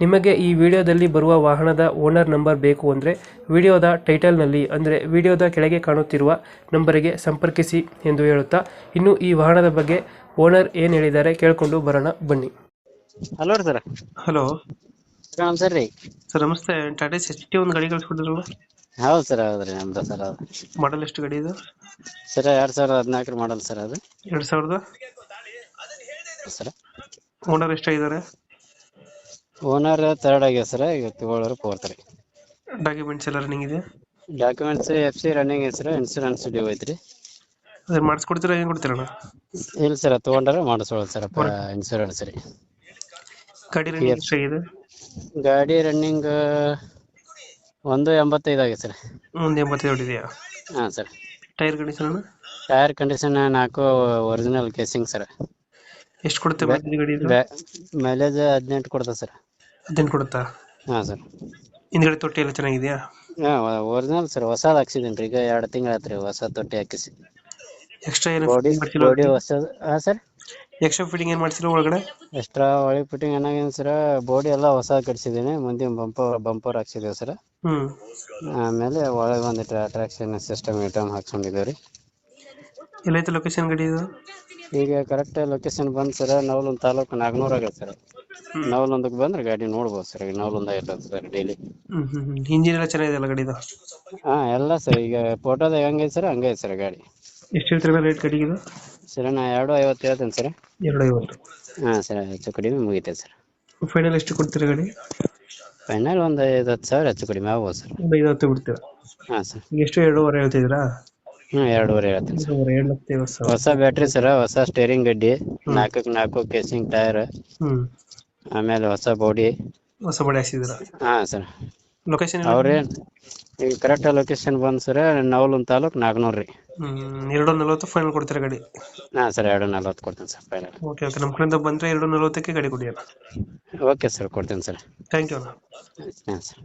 ನಿಮಗೆ ಈ ವಿಡಿಯೋದಲ್ಲಿ ಬರುವ ವಾಹನದ ಓನರ್ ನಂಬರ್ ಬೇಕು ಅಂದರೆ ವಿಡಿಯೋದ ಟೈಟಲ್ನಲ್ಲಿ ಅಂದರೆ ವಿಡಿಯೋದ ಕೆಳಗೆ ಕಾಣುತ್ತಿರುವ ನಂಬರಿಗೆ ಸಂಪರ್ಕಿಸಿ ಎಂದು ಹೇಳುತ್ತಾ ಇನ್ನು ಈ ವಾಹನದ ಬಗ್ಗೆ ಓನರ್ ಏನು ಹೇಳಿದ್ದಾರೆ ಕೇಳಿಕೊಂಡು ಬರೋಣ ಬನ್ನಿ. ಹಲೋ ರೀ ಸರ್. ಹಲೋ. ಸರ್ ರೀ. ಸರ್ ನಮಸ್ತೆ. ಟಾಟಾ ಎಚ್ ಟಿ ಒಂದು ಗಾಡಿ ಹೌದು ಸರ್ ಹೌದು ರೀ ನಮ್ದು ಸರ್ ಹೌದು. ಮಾಡಲ್ ಎಷ್ಟು ಗಾಡಿ ಇದು? ಸರ್ ಎರಡು ಸಾವಿರದ ಹದಿನಾಲ್ಕರ ಮಾಡಲ್ ಸರ್ ಅದು. ಎರಡು ಸಾವಿರದ? ಸರ್. ಓನರ್ ಎಷ್ಟಾಗಿದ್ದಾರೆ? ಓನರ್ ತರ್ಡ್ ಆಗ್ಯಾವ ಸರ್ ಈಗ ತಗೊಳ್ಳೋರು ಫೋರ್ತ್ ರೀ. ಡಾಕ್ಯುಮೆಂಟ್ಸ್ ಎಲ್ಲ ರನ್ನಿಂಗ್ ಇದೆ ಡಾಕ್ಯುಮೆಂಟ್ಸ್ ಎಫ್ ಸಿ ರನ್ನಿಂಗ್ ಐತೆ ಸರ್ ಇನ್ಸೂರೆನ್ಸ್ ಡ್ಯೂ ಐತ್ರಿ. ಅದ್ರ ಮಾಡಿಸ್ಕೊಡ್ತೀರಾ ಏನು ಕೊಡ್ತೀರಣ್ಣ ಇಲ್ಲ ಸರ್ ತೊಗೊಂಡ್ರೆ ಮಾಡಿಸ್ಕೊಳ್ಳೋದು ಸರ್ ಇನ್ಸೂರೆನ್ಸ್ ರೀ. ಗಾಡಿ ರನ್ನಿಂಗ್ ಇದೆ ಗಾಡಿ ರನ್ನಿಂಗ್ ಒಂದು ಎಂಬತ್ತೈದು ಆಗಿದೆ ಸರ್ ಒಂದು ಎಂಬತ್ತೇಳು ಇದೆಯಾ ಹಾಂ ಸರ್ ಟೈರ್ ಕಂಡೀಷನ್ ಅಣ್ಣ? ಟೈರ್ ಕಂಡೀಷನ್ ನಾಲ್ಕು ಒರಿಜಿನಲ್ ಕೇಸಿಂಗ್ ಸರ್ ಎಷ್ಟು ಕೊಡುತ್ತೆ ಮೈಲೇಜ್ ಗಾಡಿ ಇದು? ಮೈಲೇಜ್ ಹದಿನೆಂಟು ಕೊಡ್ತದೆ ಸರ್ ಹದಿನೆಂಟು ಕೊಡುತ್ತಾ? ಹಾ ಸರ್. ಹಿಂದ್ಗಡೆ ತೊಟ್ಟಿ ಎಲ್ಲ ಚೆನ್ನಾಗಿದೆಯಾ? ಹಾ ಒರಿಜಿನಲ್ ಸರ್ ಹೊಸದು ಹಾಕ್ಸಿದ್ದೀನಿ ರೀ. ಈಗ ಎರಡು ತಿಂಗಳು ಆಯ್ತು ರೀ ಹೊಸ ತೊಟ್ಟಿ ಹಾಕಿಸಿ. ಎಕ್ಸ್ಟ್ರಾ ಏನು ಬಾಡಿ ಬಾಡಿ ಹೊಸದು ಹಾ ಸರ್? ಎಕ್ಸ್ಟ್ರಾ ಫಿಟ್ಟಿಂಗ್ ಏನು ಮಾಡ್ಸಿಲ್ಲ ಒಳಗಡೆ? ಎಕ್ಸ್ಟ್ರಾ ಒಳಗೆ ಫಿಟ್ಟಿಂಗ್ ಏನಾಗಿದೆ ಸರ್ ಬಾಡಿ ಎಲ್ಲ ಹೊಸ ಕಟ್ಸಿದ್ದೀನಿ ಮುಂದಿನ ಬಂಪರ್ ಬಂಪರ್ ಹಾಕ್ಸಿದ್ದೀವಿ ಸರ್. ಹ್ಮ್. ಆಮೇಲೆ ಒಳಗೆ ಒಂದು ಅಟ್ರಾಕ್ಷನ್ ಸಿಸ್ಟಮ್ ಐಟಮ್ ಹಾಕ್ಸ್ಕೊಂಡಿದ್ದೀವಿ ರೀ. ಎಲ್ಲೈತೆ ಲೊಕೇಶನ್ ಗಡಿ ಇದು? ಈಗ ಕರೆಕ್ಟ್ ಲೊಕೇಶನ್ ಬಂದು ಸರ್ ನವಲೊಂದು ತಾಲೂಕು ನಾಗನೂರ್ ಆಗತ್ತೆ ಸರ್ ನವಲೊಂದಕ್ಕೆ ಬಂದ್ರೆ ಗಾಡಿ ನೋಡ್ಬೋದು ಸರ್ ಈಗ ನವಲೊಂದ ಇರ್ತದೆ ಸರ್ ಡೈಲಿ ಹ್ಮ್ ಹ್ಮ್ ಹ್ಮ್. ಇಂಜಿನ್ ಎಲ್ಲ ಚೆನ್ನಾಗಿದೆ ಅಲ್ಲ ಗಾಡಿದು? ಹಾಂ ಎಲ್ಲ ಸರ್ ಈಗ ಫೋಟೋದ ಹೆಂಗೈತೆ ಸರ್ ಹಂಗೈತೆ ಸರ್ ಗಾಡಿ. ಎಷ್ಟು ಹೇಳ್ತೀರಾ ರೇಟ್ ಗಾಡಿಗೆ ಇದು ಸರ್ ನಾ ಎರಡು ಐವತ್ತು ಹೇಳ್ತೇನೆ ಸರ್ ಎರಡು ಐವತ್ತು ಹಾಂ ಸರ್ ಹೆಚ್ಚು ಕಡಿಮೆ ಮುಗಿತೈತೆ ಸರ್ ಫೈನಲ್ ಎಷ್ಟು ಕೊಡ್ತೀರಾ ಗಾಡಿ? ಫೈನಲ್ ಒಂದು ಐದು ಹತ್ತು ಸಾವಿರ ಹೆಚ್ಚು ಕಡಿಮೆ ಆಗ್ಬೋದು ಸರ್ ಒಂದು ಐದು ಹತ್ತು ಬಿಡ್ತೀರಾ? ಹಾ ಸರ್ ಎಷ್ಟು ಎರಡೂವರೆ ಹೇಳ್ತಿದ್ದೀರಾ? ಹ್ಞೂ ಎರಡೂವರೆ ಹೇಳ್ತೀನಿ ಸರ್. ಎರಡೂವರೆ ಎರಡು ಲಕ್ಷ ಐವತ್ತು ಸಾವಿರ. ಹೊಸ ಬ್ಯಾಟ್ರಿ ಸರ್ ಹೊಸ ಸ್ಟೇರಿಂಗ್ ಗಡ್ಡಿ ನಾಲ್ಕಕ್ಕೆ ನಾಲ್ಕು ಕೇಸಿಂಗ್ ಟೈರ್ ಹ್ಮ್. ಆಮೇಲೆ ಹೊಸ ಬಾಡಿ ಹೊಸ ಬಾಡಿ ಹಾಕ್ಸಿದ್ದೀರಾ? ಹಾ ಸರ್. ಲೊಕೇಶನ್ ಅವ್ರೇ ಈಗ ಕರೆಕ್ಟ್ ಲೊಕೇಶನ್ ಬಂದು ಸರ್ ನವಲುನ್ ತಾಲೂಕ್ ನಾಗನೂರ್ ರೀ. ಹ್ಮ್ ಎರಡು ನಲವತ್ತು ಫೈನಲ್ ಕೊಡ್ತೀರಾ ಗಾಡಿ? ಹಾ ಸರ್ ಎರಡು ನಲ್ವತ್ತು ಕೊಡ್ತೀನಿ ಸರ್ ಫೈನಲ್ ಓಕೆ ಓಕೆ ನಮ್ಮ ಕಡೆಯಿಂದ ಬಂದರೆ ಎರಡು ನಲವತ್ತಕ್ಕೆ ಗಾಡಿ ಕೊಡಿ ಓಕೆ ಸರ್ ಕೊಡ್ತೀನಿ ಸರ್. ಥ್ಯಾಂಕ್ ಯು ಅಣ್ಣ. ಹಾಂ ಸರ್.